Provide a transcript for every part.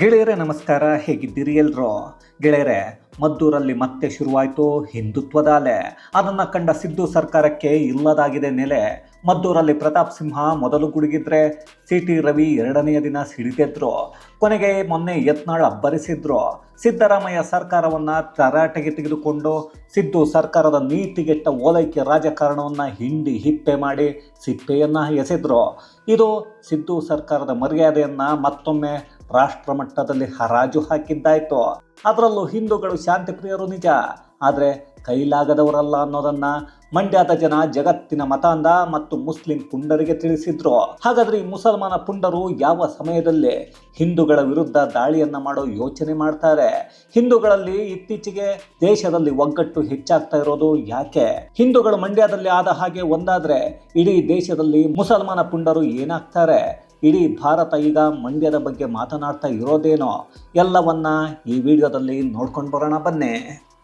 ಗೆಳೆಯರೇ, ನಮಸ್ಕಾರ. ಹೇಗಿದ್ದೀರಿ ಎಲ್ರು? ಗೆಳೆಯರೇ, ಮದ್ದೂರಲ್ಲಿ ಮತ್ತೆ ಶುರುವಾಯಿತು ಹಿಂದುತ್ವದ ಅಲೆ ಅದನ್ನು ಕಂಡ ಸಿದ್ದು ಸರ್ಕಾರಕ್ಕೆ ಇಲ್ಲದಾಗಿದೆ ನೆಲೆ. ಮದ್ದೂರಲ್ಲಿ ಪ್ರತಾಪ್ ಸಿಂಹ ಮೊದಲು ಗುಡುಗಿದ್ರೆ ಸಿ ಟಿ ರವಿ ಎರಡನೆಯ ದಿನ ಸಿಡಿದೆದ್ರು ಕೊನೆಗೆ ಮೊನ್ನೆ ಯತ್ನಾಳ್ ಅಬ್ಬರಿಸಿದ್ರು. ಸಿದ್ದರಾಮಯ್ಯ ಸರ್ಕಾರವನ್ನು ತರಾಟೆಗೆ ತೆಗೆದುಕೊಂಡು ಸಿದ್ದು ಸರ್ಕಾರದ ನೀತಿಗೆಟ್ಟ ಓಲೈಕೆ ರಾಜಕಾರಣವನ್ನು ಹಿಂಡಿ ಹಿಪ್ಪೆ ಮಾಡಿ ಸಿಪ್ಪೆಯನ್ನು ಎಸೆದ್ರು. ಇದು ಸಿದ್ದು ಸರ್ಕಾರದ ಮರ್ಯಾದೆಯನ್ನು ಮತ್ತೊಮ್ಮೆ ರಾಷ್ಟ್ರ ಮಟ್ಟದಲ್ಲಿ ಹರಾಜು ಹಾಕಿದ್ದಾಯ್ತು, ಅದರಲ್ಲೂ ಹಿಂದೂಗಳು ಶಾಂತಿ ಪ್ರಿಯರು ನಿಜ. ಆದರೆ ಕೈಲಾಗದವರಲ್ಲ ಅನ್ನೋದನ್ನ ಮಂಡ್ಯದ ಜನ ಜಗತ್ತಿನ ಮತಾಂಧ ಮತ್ತು ಮುಸ್ಲಿಂ ಪುಂಡರಿಗೆ ತಿಳಿಸಿದ್ರು. ಹಾಗಾದ್ರೆ ಈ ಮುಸಲ್ಮಾನ ಪುಂಡರು ಯಾವ ಸಮಯದಲ್ಲಿ ಹಿಂದೂಗಳ ವಿರುದ್ಧ ದಾಳಿಯನ್ನ ಮಾಡೋ ಯೋಚನೆ ಮಾಡ್ತಾರೆ? ಹಿಂದೂಗಳಲ್ಲಿ ಇತ್ತೀಚೆಗೆ ದೇಶದಲ್ಲಿ ಒಗ್ಗಟ್ಟು ಹೆಚ್ಚಾಗ್ತಾ ಇರೋದು ಯಾಕೆ? ಹಿಂದೂಗಳು ಮಂಡ್ಯದಲ್ಲಿ ಆದ ಹಾಗೆ ಒಂದಾದ್ರೆ ಇಡೀ ದೇಶದಲ್ಲಿ ಮುಸಲ್ಮಾನ ಪುಂಡರು ಏನಾಗ್ತಾರೆ? ಇಡೀ ಭಾರತ ಈಗ ಮಂಡ್ಯದ ಬಗ್ಗೆ ಮಾತನಾಡ್ತಾ ಇರೋದೇನೋ ಎಲ್ಲವನ್ನ ಈ ವಿಡಿಯೋದಲ್ಲಿ ನೋಡ್ಕೊಂಡು ಬರೋಣ ಬನ್ನಿ.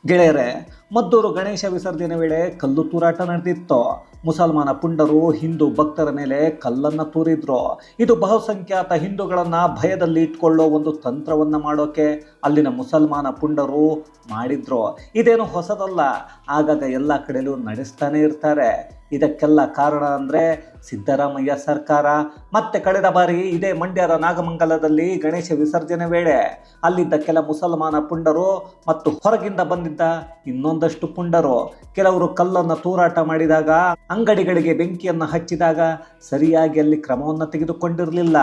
ಗೆಳೆಯರೆ ಮದ್ದೂರು ಗಣೇಶ ವಿಸರ್ಜನೆ ವೇಳೆ ಕಲ್ಲು ತೂರಾಟ ನಡೆದಿತ್ತು. ಮುಸಲ್ಮಾನ ಪುಂಡರು, ಹಿಂದೂ ಭಕ್ತರ ಮೇಲೆ ಕಲ್ಲನ್ನು ತೂರಿದ್ರು. ಇದು ಬಹುಸಂಖ್ಯಾತ ಹಿಂದೂಗಳನ್ನು ಭಯದಲ್ಲಿ ಇಟ್ಕೊಳ್ಳೋ ಒಂದು ತಂತ್ರವನ್ನು ಮಾಡೋಕೆ ಅಲ್ಲಿನ ಮುಸಲ್ಮಾನ ಪುಂಡರು ಮಾಡಿದ್ರು. ಇದೇನು ಹೊಸದಲ್ಲ, ಆಗಾಗ ಎಲ್ಲ ಕಡೆಯಲ್ಲೂ ನಡೆಸ್ತಾನೆ ಇರ್ತಾರೆ. ಇದಕ್ಕೆಲ್ಲ ಕಾರಣ ಅಂದರೆ ಸಿದ್ದರಾಮಯ್ಯ ಸರ್ಕಾರ. ಮತ್ತೆ ಕಳೆದ ಬಾರಿ ಇದೇ ಮಂಡ್ಯದ ನಾಗಮಂಗಲದಲ್ಲಿ ಗಣೇಶ ವಿಸರ್ಜನೆ ವೇಳೆ ಅಲ್ಲಿದ್ದ ಕೆಲ ಮುಸಲ್ಮಾನ ಪುಂಡರು ಮತ್ತು ಹೊರಗಿಂದ ಬಂದಿದ್ದ ಇನ್ನೊಂದಷ್ಟು ಪುಂಡರು, ಕೆಲವರು ಕಲ್ಲನ್ನು ತೂರಾಟ ಮಾಡಿದಾಗ, ಅಂಗಡಿಗಳಿಗೆ ಬೆಂಕಿಯನ್ನು ಹಚ್ಚಿದಾಗ ಸರಿಯಾಗಿ ಅಲ್ಲಿ ಕ್ರಮವನ್ನು ತೆಗೆದುಕೊಂಡಿರಲಿಲ್ಲ.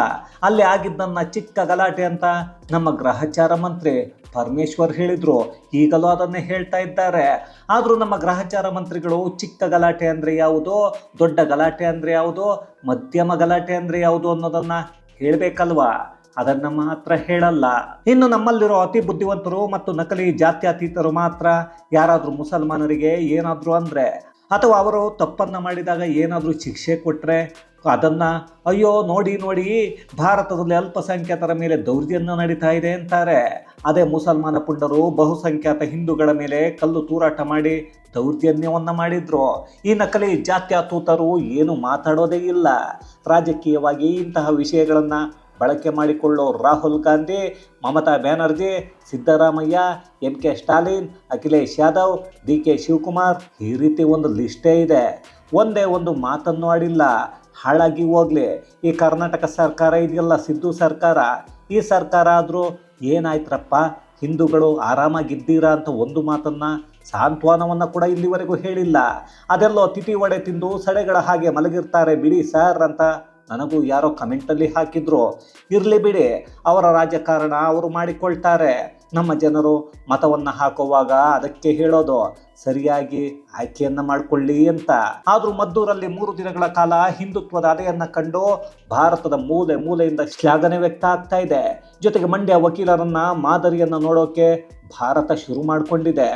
ಅಲ್ಲಿ ಆಗಿದ್ದನ್ನು ಚಿಕ್ಕ ಗಲಾಟೆ ಅಂತ ನಮ್ಮ ಗ್ರಹಚಾರ ಮಂತ್ರಿ ಪರಮೇಶ್ವರ್ ಹೇಳಿದ್ರು. ಈಗಲೂ ಅದನ್ನೇ ಹೇಳ್ತಾ ಇದ್ದಾರೆ. ಆದರೂ ನಮ್ಮ ಗ್ರಹಚಾರ ಮಂತ್ರಿಗಳು ಚಿಕ್ಕ ಗಲಾಟೆ ಅಂದರೆ ಯಾವುದು, ದೊಡ್ಡ ಗಲಾಟೆ ಅಂದರೆ ಯಾವುದು, ಮಧ್ಯಮ ಗಲಾಟೆ ಅಂದರೆ ಯಾವುದು ಅನ್ನೋದನ್ನ ಹೇಳಬೇಕಲ್ವಾ? ಅದನ್ನು ಮಾತ್ರ ಹೇಳಲ್ಲ. ಇನ್ನು ನಮ್ಮಲ್ಲಿರೋ ಅತಿ ಬುದ್ಧಿವಂತರು ಮತ್ತು ನಕಲಿ ಜಾತ್ಯತೀತರು ಮಾತ್ರ ಯಾರಾದರೂ ಮುಸಲ್ಮಾನರಿಗೆ ಏನಾದರೂ ಅಂದರೆ, ಅಥವಾ ಅವರು ತಪ್ಪನ್ನು ಮಾಡಿದಾಗ ಏನಾದರೂ ಶಿಕ್ಷೆ ಕೊಟ್ಟರೆ ಅದನ್ನು, ಅಯ್ಯೋ ನೋಡಿ ನೋಡಿ ಭಾರತದಲ್ಲಿ ಅಲ್ಪಸಂಖ್ಯಾತರ ಮೇಲೆ ದೌರ್ಜನ್ಯ ನಡೀತಾ ಇದೆ ಅಂತಾರೆ. ಅದೇ ಮುಸಲ್ಮಾನ ಪುಂಡರು ಬಹುಸಂಖ್ಯಾತ ಹಿಂದೂಗಳ ಮೇಲೆ ಕಲ್ಲು ತೂರಾಟ ಮಾಡಿ ದೌರ್ಜನ್ಯವನ್ನು ಮಾಡಿದ್ರು. ಈ ನಕಲಿ ಜಾತ್ಯಾತೂತರು ಏನು ಮಾತಾಡೋದೇ ಇಲ್ಲ. ರಾಜಕೀಯವಾಗಿ ಇಂತಹ ವಿಷಯಗಳನ್ನು ಬಳಕೆ ಮಾಡಿಕೊಳ್ಳೋ Rahul Gandhi, Mamata Banerjee, Siddaramaiah M K Stalin, Akhilesh Yadav, D K Shivakumar ಈ ರೀತಿ ಒಂದು ಲಿಸ್ಟೇ ಇದೆ. ಒಂದೇ ಒಂದು ಮಾತನ್ನು ಆಡಿಲ್ಲ. ಹಾಳಾಗಿ ಹೋಗಲಿ. ಈ ಕರ್ನಾಟಕ ಸರ್ಕಾರ ಇದೆಯಲ್ಲ ಸಿದ್ದು ಸರ್ಕಾರ? ಈ ಸರ್ಕಾರ ಆದರೂ ಏನಾಯ್ತರಪ್ಪ? ಹಿಂದೂಗಳು ಆರಾಮಾಗಿದ್ದೀರಾ ಅಂತ ಒಂದು ಮಾತನ್ನು ಸಾಂತ್ವನವನ್ನು ಕೂಡ ಇಲ್ಲಿವರೆಗೂ ಹೇಳಿಲ್ಲ. ಅದೆಲ್ಲೋ ತಿಟಿ ಒಡೆ ತಿಂದು ಸಡೆಗಳ ಹಾಗೆ ಮಲಗಿರ್ತಾರೆ ಬಿಡಿ ಸರ್ ಅಂತ ನನಗೂ ಯಾರೋ ಕಮೆಂಟಲ್ಲಿ ಹಾಕಿದ್ರು, ಇರಲಿ ಬಿಡಿ, ಅವರ ರಾಜಕಾರಣ ಅವರು ಮಾಡಿಕೊಳ್ತಾರೆ. ನಮ್ಮ ಜನರು ಮತವನ್ನು ಹಾಕುವಾಗ ಅದಕ್ಕೆ ಹೇಳೋದು, ಸರಿಯಾಗಿ ಆಯ್ಕೆಯನ್ನು ಮಾಡಿಕೊಳ್ಳಿ ಅಂತ. ಆದರೂ ಮದ್ದೂರಲ್ಲಿ ಮೂರು ದಿನಗಳ ಕಾಲ ಹಿಂದುತ್ವದ ಅಲೆಯನ್ನು ಕಂಡು ಭಾರತದ ಮೂಲೆ ಮೂಲೆಯಿಂದ ಶ್ಲಾಘನೆ ವ್ಯಕ್ತ ಆಗ್ತಾ ಇದೆ. ಜೊತೆಗೆ ಮಂಡ್ಯ ವಕೀಲರನ್ನ, ಮಾದರಿಯನ್ನು ನೋಡೋಕೆ ಭಾರತ ಶುರು ಮಾಡಿಕೊಂಡಿದೆ.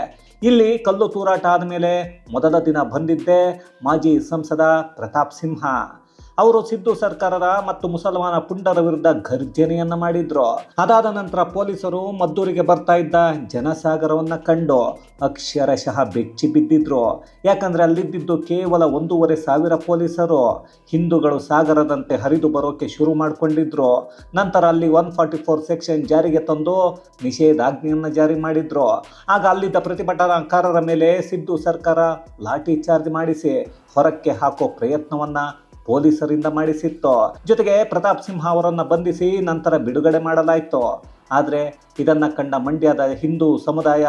ಇಲ್ಲಿ ಕಲ್ಲು ತೂರಾಟ ಆದಮೇಲೆ ಮೊದಲ ದಿನ ಬಂದಿದ್ದೆ ಮಾಜಿ ಸಂಸದ ಪ್ರತಾಪ್ ಸಿಂಹ. ಅವರು ಸಿದ್ದು ಸರ್ಕಾರದ ಮತ್ತು ಮುಸಲ್ಮಾನ ಪುಂಡರ ವಿರುದ್ಧ ಗರ್ಜನೆಯನ್ನ ಮಾಡಿದ್ರು. ಅದಾದ ನಂತರ ಪೊಲೀಸರು ಮದ್ದೂರಿಗೆ ಬರ್ತಾ ಇದ್ದ ಜನಸಾಗರವನ್ನ ಕಂಡು ಅಕ್ಷರಶಃ ಬೆಚ್ಚಿ ಬಿದ್ದಿದ್ರು. ಯಾಕಂದ್ರೆ ಅಲ್ಲಿದ್ದಿದ್ದು ಕೇವಲ ಒಂದೂವರೆ ಸಾವಿರ ಪೊಲೀಸರು. ಹಿಂದೂಗಳು ಸಾಗರದಂತೆ ಹರಿದು ಬರೋಕೆ ಶುರು ಮಾಡಿಕೊಂಡಿದ್ರು. ನಂತರ ಅಲ್ಲಿ ಒನ್ ಫಾರ್ಟಿ ಫೋರ್ ಸೆಕ್ಷನ್ ಜಾರಿಗೆ ತಂದು ನಿಷೇಧಾಜ್ಞೆಯನ್ನು ಜಾರಿ ಮಾಡಿದ್ರು. ಆಗ ಅಲ್ಲಿದ್ದ ಪ್ರತಿಭಟನಾಕಾರರ ಮೇಲೆ ಸಿದ್ದು ಸರ್ಕಾರ ಲಾಠಿ ಚಾರ್ಜ್ ಮಾಡಿಸಿ ಹೊರಕ್ಕೆ ಹಾಕೋ ಪ್ರಯತ್ನವನ್ನ ಪೊಲೀಸರಿಂದ ಮಾಡಿಸಿತ್ತು. ಜೊತೆಗೆ ಪ್ರತಾಪ್ ಸಿಂಹ ಅವರನ್ನು ಬಂಧಿಸಿ ನಂತರ ಬಿಡುಗಡೆ ಮಾಡಲಾಯಿತು. ಆದರೆ ಇದನ್ನು ಕಂಡ ಮಂಡ್ಯದ ಹಿಂದೂ ಸಮುದಾಯ,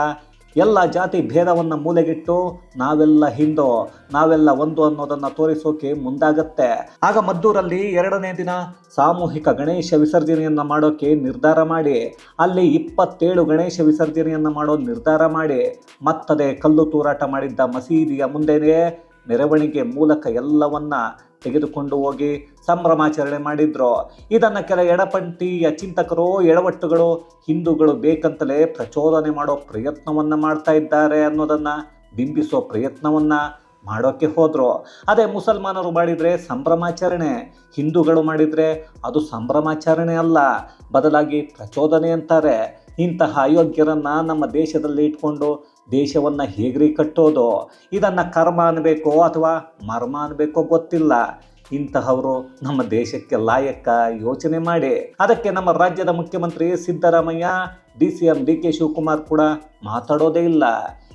ಎಲ್ಲ ಜಾತಿ ಭೇದವನ್ನು ಮೂಲೆಗಿಟ್ಟು ನಾವೆಲ್ಲ ಹಿಂದೂ, ನಾವೆಲ್ಲ ಒಂದು ಅನ್ನೋದನ್ನು ತೋರಿಸೋಕೆ ಮುಂದಾಗತ್ತೆ. ಆಗ ಮದ್ದೂರಲ್ಲಿ ಎರಡನೇ ದಿನ ಸಾಮೂಹಿಕ ಗಣೇಶ ವಿಸರ್ಜನೆಯನ್ನು ಮಾಡೋಕೆ ನಿರ್ಧಾರ ಮಾಡಿ. ಅಲ್ಲಿ ಇಪ್ಪತ್ತೇಳು ಗಣೇಶ ವಿಸರ್ಜನೆಯನ್ನು ಮಾಡೋ ನಿರ್ಧಾರ ಮಾಡಿ. ಮತ್ತದೇ ಕಲ್ಲು ತೂರಾಟ ಮಾಡಿದ್ದ ಮಸೀದಿಯ ಮುಂದೆಯೇ ಮೆರವಣಿಗೆ ಮೂಲಕ ಎಲ್ಲವನ್ನ ತೆಗೆದುಕೊಂಡು ಹೋಗಿ ಸಂಭ್ರಮಾಚರಣೆ ಮಾಡಿದ್ರು. ಇದನ್ನು ಕೆಲ ಎಡಪಂಥೀಯ ಚಿಂತಕರು, ಎಡವಟ್ಟುಗಳು, ಹಿಂದೂಗಳು ಬೇಕಂತಲೇ ಪ್ರಚೋದನೆ ಮಾಡೋ ಪ್ರಯತ್ನವನ್ನು ಮಾಡ್ತಾ ಇದ್ದಾರೆ ಅನ್ನೋದನ್ನು ಬಿಂಬಿಸೋ ಪ್ರಯತ್ನವನ್ನು ಮಾಡೋಕ್ಕೆ ಹೋದರು. ಅದೇ ಮುಸಲ್ಮಾನರು ಮಾಡಿದರೆ ಸಂಭ್ರಮಾಚರಣೆ, ಹಿಂದೂಗಳು ಮಾಡಿದರೆ ಅದು ಸಂಭ್ರಮಾಚರಣೆ ಅಲ್ಲ. ಬದಲಾಗಿ ಪ್ರಚೋದನೆ ಅಂತಾರೆ. ಇಂತಹ ಅಯೋಗ್ಯರನ್ನು ನಮ್ಮ ದೇಶದಲ್ಲಿ ಇಟ್ಕೊಂಡು ದೇಶವನ್ನು ಹೇಗ್ರಿ ಕಟ್ಟೋದು? ಇದನ್ನು ಕರ್ಮ ಅನ್ಬೇಕೋ ಅಥವಾ ಮರ್ಮ ಅನ್ನಬೇಕೋ ಗೊತ್ತಿಲ್ಲ. ಇಂತಹವರು ನಮ್ಮ ದೇಶಕ್ಕೆ ಲಾಯಕ್ಕ ಯೋಚನೆ ಮಾಡಿ. ಅದಕ್ಕೆ ನಮ್ಮ ರಾಜ್ಯದ ಮುಖ್ಯಮಂತ್ರಿ Siddaramaiah, D C M D K Shivakumar ಕೂಡ ಮಾತಾಡೋದೇ ಇಲ್ಲ.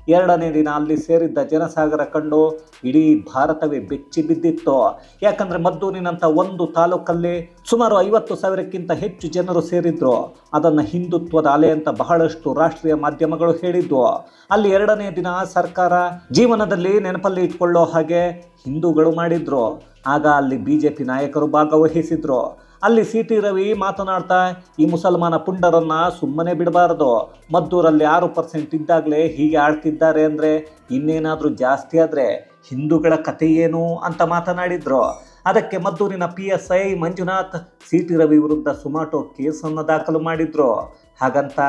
ಎರಡನೇ ದಿನ ಅಲ್ಲಿ ಸೇರಿದ್ದ ಜನಸಾಗರ ಕಂಡು ಇಡೀ ಭಾರತವೇ ಬೆಚ್ಚಿ ಬಿದ್ದಿತ್ತು. ಯಾಕಂದ್ರೆ ಮದ್ದೂರಿನಂತ ಒಂದು ತಾಲೂಕಲ್ಲಿ ಸುಮಾರು ಐವತ್ತು ಸಾವಿರಕ್ಕಿಂತ ಹೆಚ್ಚು ಜನರು ಸೇರಿದ್ರು. ಅದನ್ನ ಹಿಂದುತ್ವದ ಅಲೆ ಅಂತ ಬಹಳಷ್ಟು ರಾಷ್ಟ್ರೀಯ ಮಾಧ್ಯಮಗಳು ಹೇಳಿದ್ವು ಅಲ್ಲಿ ಎರಡನೇ ದಿನ ಸರ್ಕಾರ ಜೀವನದಲ್ಲಿ ನೆನಪಲ್ಲಿ ಇಟ್ಕೊಳ್ಳೋ ಹಾಗೆ ಹಿಂದೂಗಳು ಮಾಡಿದ್ರು. ಆಗ ಅಲ್ಲಿ ಬಿಜೆಪಿ ನಾಯಕರು ಭಾಗವಹಿಸಿದ್ರು. ಅಲ್ಲಿ ಸಿ ಟಿ ರವಿ ಮಾತನಾಡ್ತಾ, ಈ ಮುಸಲ್ಮಾನ ಪುಂಡರನ್ನ ಸುಮ್ಮನೆ ಬಿಡಬಾರದು. ಮದ್ದೂರಲ್ಲಿ ಆರು ಪರ್ಸೆಂಟ್ ಇದ್ದಾಗಲೇ ಹೀಗೆ ಆಡ್ತಿದ್ದಾರೆ ಅಂದರೆ ಇನ್ನೇನಾದರೂ ಜಾಸ್ತಿ ಆದರೆ ಹಿಂದೂಗಳ ಕಥೆ ಏನು ಅಂತ ಮಾತನಾಡಿದ್ರು. ಅದಕ್ಕೆ ಮದ್ದೂರಿನ P S I Manjunath C T Ravi ವಿರುದ್ಧ ಸುಮಾಟೋ ಕೇಸನ್ನು ದಾಖಲು ಮಾಡಿದ್ರು. ಹಾಗಂತ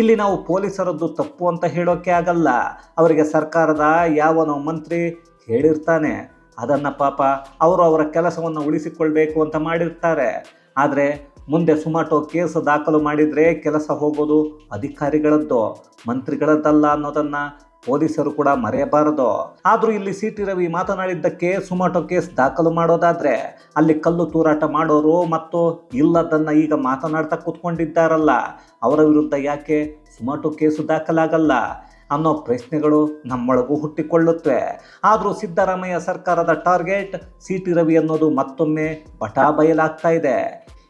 ಇಲ್ಲಿ ನಾವು ಪೊಲೀಸರದ್ದು ತಪ್ಪು ಅಂತ ಹೇಳೋಕೆ ಆಗಲ್ಲ. ಅವರಿಗೆ ಸರ್ಕಾರದ ಯಾವನೋ ಮಂತ್ರಿ ಹೇಳಿರ್ತಾನೆ. ಅದನ್ನು ಪಾಪ ಅವರು ಅವರ ಕೆಲಸವನ್ನು ಉಳಿಸಿಕೊಳ್ಬೇಕು ಅಂತ ಮಾಡಿರ್ತಾರೆ. ಆದರೆ ಮುಂದೆ ಸುಮಾಟೋ ಕೇಸ್ ದಾಖಲು ಮಾಡಿದರೆ ಕೆಲಸ ಹೋಗೋದು ಅಧಿಕಾರಿಗಳದ್ದು, ಮಂತ್ರಿಗಳದ್ದಲ್ಲ ಅನ್ನೋದನ್ನು ಪೊಲೀಸರು ಕೂಡ ಮರೆಯಬಾರದು. ಆದರೂ ಇಲ್ಲಿ ಸಿ ಟಿ ರವಿ ಮಾತನಾಡಿದ್ದಕ್ಕೆ ಸುಮಾಟೋ ಕೇಸ್ ದಾಖಲು ಮಾಡೋದಾದರೆ ಅಲ್ಲಿ ಕಲ್ಲು ತೂರಾಟ ಮಾಡೋರು ಮತ್ತು ಇಲ್ಲದನ್ನು ಈಗ ಮಾತನಾಡ್ತಾ ಕೂತ್ಕೊಂಡಿದ್ದಾರಲ್ಲ, ಅವರ ವಿರುದ್ಧ ಯಾಕೆ ಸುಮಾಟೋ ಕೇಸು ದಾಖಲಾಗಲ್ಲ? ಅನ್ನೋ ಪ್ರಶ್ನೆಗಳು ನಮ್ಮೊಳಗೂ ಹುಟ್ಟಿಕೊಳ್ಳುತ್ತವೆ. ಆದರೂ ಸಿದ್ದರಾಮಯ್ಯ ಸರ್ಕಾರದ ಟಾರ್ಗೆಟ್, ಸಿ ಟಿ ರವಿ ಅನ್ನೋದು ಮತ್ತೊಮ್ಮೆ ಬಟಾ ಬಯಲಾಗ್ತಾ ಇದೆ.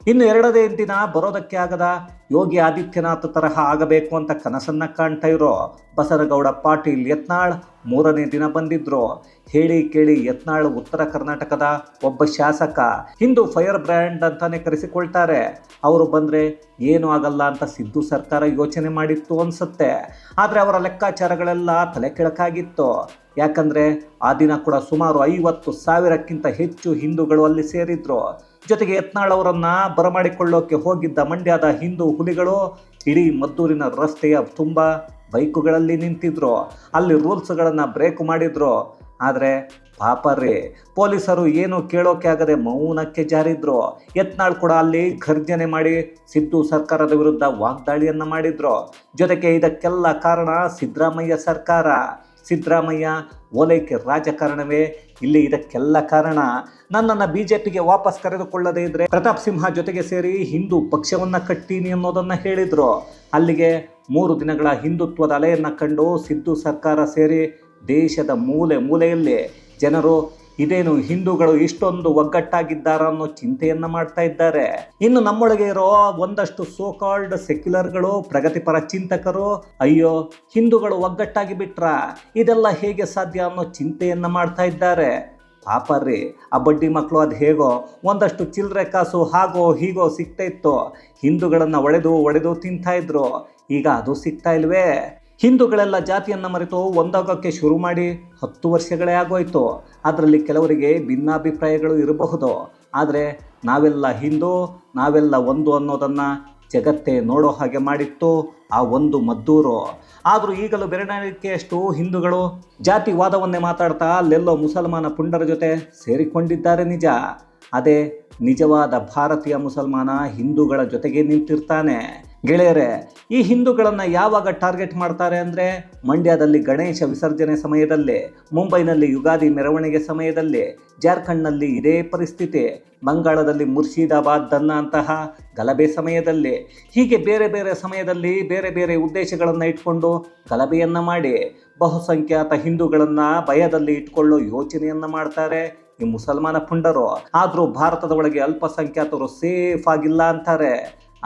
ಇನ್ನು ಎರಡನೇ ದಿನ ಬರೋದಕ್ಕೆ ಆಗದ ಯೋಗಿ ಆದಿತ್ಯನಾಥ್ ತರಹ ಆಗಬೇಕು ಅಂತ ಕನಸನ್ನ ಕಾಣ್ತಾ ಇರೋ ಬಸನಗೌಡ ಪಾಟೀಲ್ ಯತ್ನಾಳ್ ಮೂರನೇ ದಿನ ಬಂದಿದ್ರು. ಹೇಳಿ ಕೇಳಿ ಯತ್ನಾಳ್ ಉತ್ತರ ಕರ್ನಾಟಕದ ಒಬ್ಬ ಶಾಸಕ. ಹಿಂದೂ ಫೈರ್ ಬ್ರ್ಯಾಂಡ್ ಅಂತಾನೆ ಕರೆಸಿಕೊಳ್ತಾರೆ. ಅವರು ಬಂದರೆ ಏನು ಆಗಲ್ಲ ಅಂತ ಸಿದ್ದು ಸರ್ಕಾರ ಯೋಚನೆ ಮಾಡಿತ್ತು ಅನ್ಸುತ್ತೆ. ಆದರೆ ಅವರ ಲೆಕ್ಕಾಚಾರಗಳೆಲ್ಲ ತಲೆ ಕೆಳಕಾಗಿತ್ತು. ಯಾಕಂದ್ರೆ ಆ ದಿನ ಕೂಡ ಸುಮಾರು ಐವತ್ತು ಸಾವಿರಕ್ಕಿಂತ ಹೆಚ್ಚು ಹಿಂದೂಗಳು ಅಲ್ಲಿ ಸೇರಿದ್ರು. ಜೊತೆಗೆ ಯತ್ನಾಳ್ ಅವರನ್ನ ಬರಮಾಡಿಕೊಳ್ಳೋಕೆ ಹೋಗಿದ್ದ ಮಂಡ್ಯದ ಹಿಂದೂ ಹುಲಿಗಳು ಇಡೀ ಮದ್ದೂರಿನ ರಸ್ತೆಯ ತುಂಬ ಬೈಕುಗಳಲ್ಲಿ ನಿಂತಿದ್ರು. ಅಲ್ಲಿ ರೂಲ್ಸ್ಗಳನ್ನು ಬ್ರೇಕ್ ಮಾಡಿದ್ರು. ಆದರೆ ರೀ, ಪೊಲೀಸರು ಏನು ಕೇಳೋಕೆ ಆಗದೆ ಮೌನಕ್ಕೆ ಜಾರಿದ್ರು. ಯತ್ನಾಳ್ ಕೂಡ ಅಲ್ಲಿ ಘರ್ಜನೆ ಮಾಡಿ ಸಿದ್ದು ಸರ್ಕಾರದ ವಿರುದ್ಧ ವಾಗ್ದಾಳಿಯನ್ನು ಮಾಡಿದ್ರು. ಜೊತೆಗೆ ಇದಕ್ಕೆಲ್ಲ ಕಾರಣ ಸಿದ್ದರಾಮಯ್ಯ ಸರ್ಕಾರ. ಸಿದ್ದರಾಮಯ್ಯ ಓಲೈಕೆ ರಾಜಕಾರಣವೇ? ಇಲ್ಲಿ ಇದಕ್ಕೆಲ್ಲ ಕಾರಣ ನನ್ನನ್ನು ಬಿ ಜೆ ಪಿಗೆ ವಾಪಸ್ ಕರೆದುಕೊಳ್ಳದೇ ಇದ್ರೆ ಪ್ರತಾಪ್ ಸಿಂಹ ಜೊತೆಗೆ ಸೇರಿ ಹಿಂದೂ ಪಕ್ಷವನ್ನು ಕಟ್ಟೀನಿ ಅನ್ನೋದನ್ನು ಹೇಳಿದರು. ಅಲ್ಲಿಗೆ ಮೂರು ದಿನಗಳ ಹಿಂದುತ್ವದ ಅಲೆಯನ್ನು ಕಂಡು ಸಿದ್ದು ಸರ್ಕಾರ ಸೇರಿ ದೇಶದ ಮೂಲೆ ಮೂಲೆಯಲ್ಲಿ ಜನರು ಇದೇನು ಹಿಂದೂಗಳು ಇಷ್ಟೊಂದು ಒಗ್ಗಟ್ಟಾಗಿದ್ದಾರ ಅನ್ನೋ ಚಿಂತೆಯನ್ನ ಮಾಡ್ತಾ ಇದ್ದಾರೆ. ಇನ್ನು ನಮ್ಮೊಳಗೆ ಇರೋ ಒಂದಷ್ಟು ಸೋ ಕಾಲ್ಡ್ ಸೆಕ್ಯುಲರ್ಗಳು ಪ್ರಗತಿಪರ ಚಿಂತಕರು, ಅಯ್ಯೋ, ಹಿಂದೂಗಳು ಒಗ್ಗಟ್ಟಾಗಿ ಬಿಟ್ರ ಇದೆಲ್ಲ ಹೇಗೆ ಸಾಧ್ಯ ಅನ್ನೋ ಚಿಂತೆಯನ್ನ ಮಾಡ್ತಾ ಇದ್ದಾರೆ. ಪಾಪರ್ರಿ, ಆ ಬಡ್ಡಿ ಮಕ್ಕಳು ಅದು ಹೇಗೋ, ಒಂದಷ್ಟು ಚಿಲ್ಲರೆ ಕಾಸು ಹಾಗೋ ಹೀಗೋ ಸಿಗ್ತಾ ಇತ್ತು. ಹಿಂದೂಗಳನ್ನು ಒಡೆದು ಒಡೆದು ತಿಂತಾ ಇದ್ರು. ಈಗ ಅದು ಸಿಗ್ತಾ ಇಲ್ವೇ? ಹಿಂದೂಗಳೆಲ್ಲ ಜಾತಿಯನ್ನು ಮರೆತು ಒಂದಾಗೋಕ್ಕೆ ಶುರು ಮಾಡಿ ಹತ್ತು ವರ್ಷಗಳೇ ಆಗೋಯ್ತು. ಅದರಲ್ಲಿ ಕೆಲವರಿಗೆ ಭಿನ್ನಾಭಿಪ್ರಾಯಗಳು ಇರಬಹುದು. ಆದರೆ ನಾವೆಲ್ಲ ಹಿಂದೂ, ನಾವೆಲ್ಲ ಒಂದು ಅನ್ನೋದನ್ನು ಜಗತ್ತೇ ನೋಡೋ ಹಾಗೆ ಮಾಡಿತ್ತು ಆ ಒಂದು ಮದ್ದೂರು. ಆದರೂ ಈಗಲೂ ಬೆರಳಿಕೆಯಷ್ಟು ಹಿಂದೂಗಳು ಜಾತಿವಾದವನ್ನೇ ಮಾತಾಡ್ತಾ ಅಲ್ಲೆಲ್ಲೋ ಮುಸಲ್ಮಾನ ಪುಂಡರ ಜೊತೆ ಸೇರಿಕೊಂಡಿದ್ದಾರೆ ನಿಜ. ಅದೇ ನಿಜವಾದ ಭಾರತೀಯ ಮುಸಲ್ಮಾನ ಹಿಂದೂಗಳ ಜೊತೆಗೆ ನಿಂತಿರ್ತಾನೆ. ಗೆಳೆಯರೆ, ಈ ಹಿಂದೂಗಳನ್ನು ಯಾವಾಗ ಟಾರ್ಗೆಟ್ ಮಾಡ್ತಾರೆ ಅಂದರೆ ಮಂಡ್ಯದಲ್ಲಿ ಗಣೇಶ ವಿಸರ್ಜನೆ ಸಮಯದಲ್ಲಿ, ಮುಂಬೈನಲ್ಲಿ ಯುಗಾದಿ ಮೆರವಣಿಗೆ ಸಮಯದಲ್ಲಿ, ಜಾರ್ಖಂಡ್ನಲ್ಲಿ ಇದೇ ಪರಿಸ್ಥಿತಿ, ಬಂಗಾಳದಲ್ಲಿ ಮುರ್ಷಿದಾಬಾದ್ ದನ್ನ ಅಂತಹ ಗಲಭೆ ಸಮಯದಲ್ಲಿ. ಹೀಗೆ ಬೇರೆ ಬೇರೆ ಸಮಯದಲ್ಲಿ ಬೇರೆ ಬೇರೆ ಉದ್ದೇಶಗಳನ್ನು ಇಟ್ಕೊಂಡು ಗಲಭೆಯನ್ನು ಮಾಡಿ, ಬಹುಸಂಖ್ಯಾತ ಹಿಂದೂಗಳನ್ನು ಭಯದಲ್ಲಿ ಇಟ್ಕೊಳ್ಳೋ ಯೋಚನೆಯನ್ನು ಮಾಡ್ತಾರೆ ಈ ಮುಸಲ್ಮಾನ ಪುಂಡರು. ಆದರೂ ಭಾರತದ ಒಳಗೆ ಅಲ್ಪಸಂಖ್ಯಾತರು ಸೇಫ್ ಆಗಿಲ್ಲ ಅಂತಾರೆ.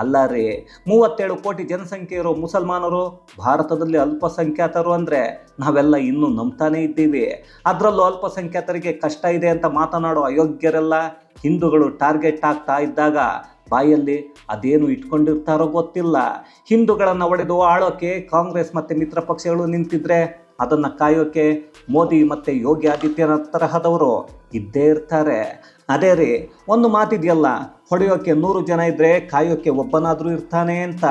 ಅಲ್ಲ ರೀ ಮೂವತ್ತೇಳು ಕೋಟಿ ಜನಸಂಖ್ಯೆ ಇರೋ ಮುಸಲ್ಮಾನರು, ಭಾರತದಲ್ಲಿ ಅಲ್ಪಸಂಖ್ಯಾತರು ಅಂದರೆ ನಾವೆಲ್ಲ ಇನ್ನೂ ನಂಬ್ತಾನೇ ಇದ್ದೀವಿ. ಅದರಲ್ಲೂ ಅಲ್ಪಸಂಖ್ಯಾತರಿಗೆ ಕಷ್ಟ ಇದೆ ಅಂತ ಮಾತನಾಡೋ ಅಯೋಗ್ಯರೆಲ್ಲ ಹಿಂದೂಗಳು ಟಾರ್ಗೆಟ್ ಆಗ್ತಾ ಇದ್ದಾಗ ಬಾಯಲ್ಲಿ ಅದೇನು ಇಟ್ಕೊಂಡಿರ್ತಾರೋ ಗೊತ್ತಿಲ್ಲ. ಹಿಂದೂಗಳನ್ನು ಒಡೆದು ಆಳೋಕೆ ಕಾಂಗ್ರೆಸ್ ಮತ್ತು ಮಿತ್ರ ಪಕ್ಷಗಳು ನಿಂತಿದ್ರೆ ಅದನ್ನು ಕಾಯೋಕೆ ಮೋದಿ ಮತ್ತು ಯೋಗಿ ಆದಿತ್ಯನಾಥ್ ತರಹದವರು ಇದ್ದೇ ಇರ್ತಾರೆ. ಅದೇ ರೀ, ಒಂದು ಮಾತಿದೆಯಲ್ಲ ಹೊಡೆಯೋಕ್ಕೆ ನೂರು ಜನ ಇದ್ದರೆ ಕಾಯೋಕ್ಕೆ ಒಬ್ಬನಾದರೂ ಇರ್ತಾನೆ ಅಂತ.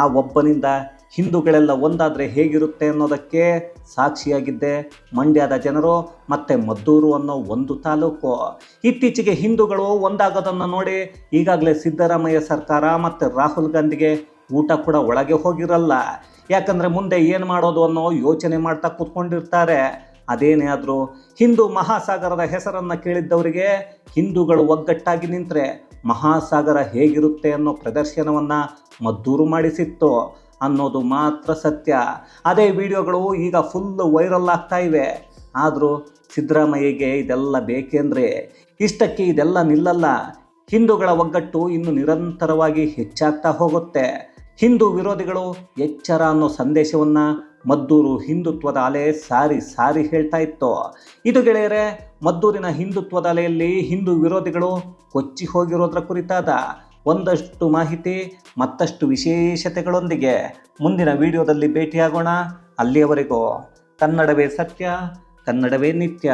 ಆ ಒಬ್ಬನಿಂದ ಹಿಂದೂಗಳೆಲ್ಲ ಒಂದಾದರೆ ಹೇಗಿರುತ್ತೆ ಅನ್ನೋದಕ್ಕೆ ಸಾಕ್ಷಿಯಾಗಿದ್ದೆ ಮಂಡ್ಯದ ಜನರು ಮತ್ತು ಮದ್ದೂರು ಅನ್ನೋ ಒಂದು ತಾಲೂಕು. ಇತ್ತೀಚೆಗೆ ಹಿಂದೂಗಳು ಒಂದಾಗೋದನ್ನು ನೋಡಿ ಈಗಾಗಲೇ ಸಿದ್ದರಾಮಯ್ಯ ಸರ್ಕಾರ ಮತ್ತು ರಾಹುಲ್ ಗಾಂಧಿಗೆ ಊಟ ಕೂಡ ಒಳಗೆ ಹೋಗಿರಲ್ಲ. ಯಾಕಂದರೆ ಮುಂದೆ ಏನು ಮಾಡೋದು ಅನ್ನೋ ಯೋಚನೆ ಮಾಡ್ತಾ ಕೂತ್ಕೊಂಡಿರ್ತಾರೆ. ಅದೇನೇ ಆದರೂ ಹಿಂದೂ ಮಹಾಸಾಗರದ ಹೆಸರನ್ನು ಕೇಳಿದ್ದವರಿಗೆ ಹಿಂದೂಗಳು ಒಗ್ಗಟ್ಟಾಗಿ ನಿಂತರೆ ಮಹಾಸಾಗರ ಹೇಗಿರುತ್ತೆ ಅನ್ನೋ ಪ್ರದರ್ಶನವನ್ನು ಮದ್ದೂರು ಮಾಡಿಸಿತ್ತು ಅನ್ನೋದು ಮಾತ್ರ ಸತ್ಯ. ಅದೇ ವಿಡಿಯೋಗಳು ಈಗ ಫುಲ್ ವೈರಲ್ ಆಗ್ತಾ ಇವೆ. ಆದರೂ ಸಿದ್ದರಾಮಯ್ಯಗೆ ಇದೆಲ್ಲ ಬೇಕೆಂದರೆ ಇಷ್ಟಕ್ಕೆ ಇದೆಲ್ಲ ನಿಲ್ಲಲ್ಲ. ಹಿಂದೂಗಳ ಒಗ್ಗಟ್ಟು ಇನ್ನು ನಿರಂತರವಾಗಿ ಹೆಚ್ಚಾಗ್ತಾ ಹೋಗುತ್ತೆ. ಹಿಂದೂ ವಿರೋಧಿಗಳು ಎಚ್ಚರ ಅನ್ನೋ ಸಂದೇಶವನ್ನು ಮದ್ದೂರು ಹಿಂದುತ್ವದ ಅಲೆ ಸಾರಿ ಸಾರಿ ಹೇಳ್ತಾ ಇತ್ತು. ಇದು ಗೆಳೆಯರೆ, ಮದ್ದೂರಿನ ಹಿಂದುತ್ವದ ಅಲೆಯಲ್ಲಿ ಹಿಂದೂ ವಿರೋಧಿಗಳು ಕೊಚ್ಚಿ ಹೋಗಿರೋದ್ರ ಕುರಿತಾದ ಒಂದಷ್ಟು ಮಾಹಿತಿ, ಮತ್ತಷ್ಟು ವಿಶೇಷತೆಗಳೊಂದಿಗೆ ಮುಂದಿನ ವಿಡಿಯೋದಲ್ಲಿ ಭೇಟಿಯಾಗೋಣ. ಅಲ್ಲಿಯವರೆಗೂ ಕನ್ನಡವೇ ಸತ್ಯ, ಕನ್ನಡವೇ ನಿತ್ಯ.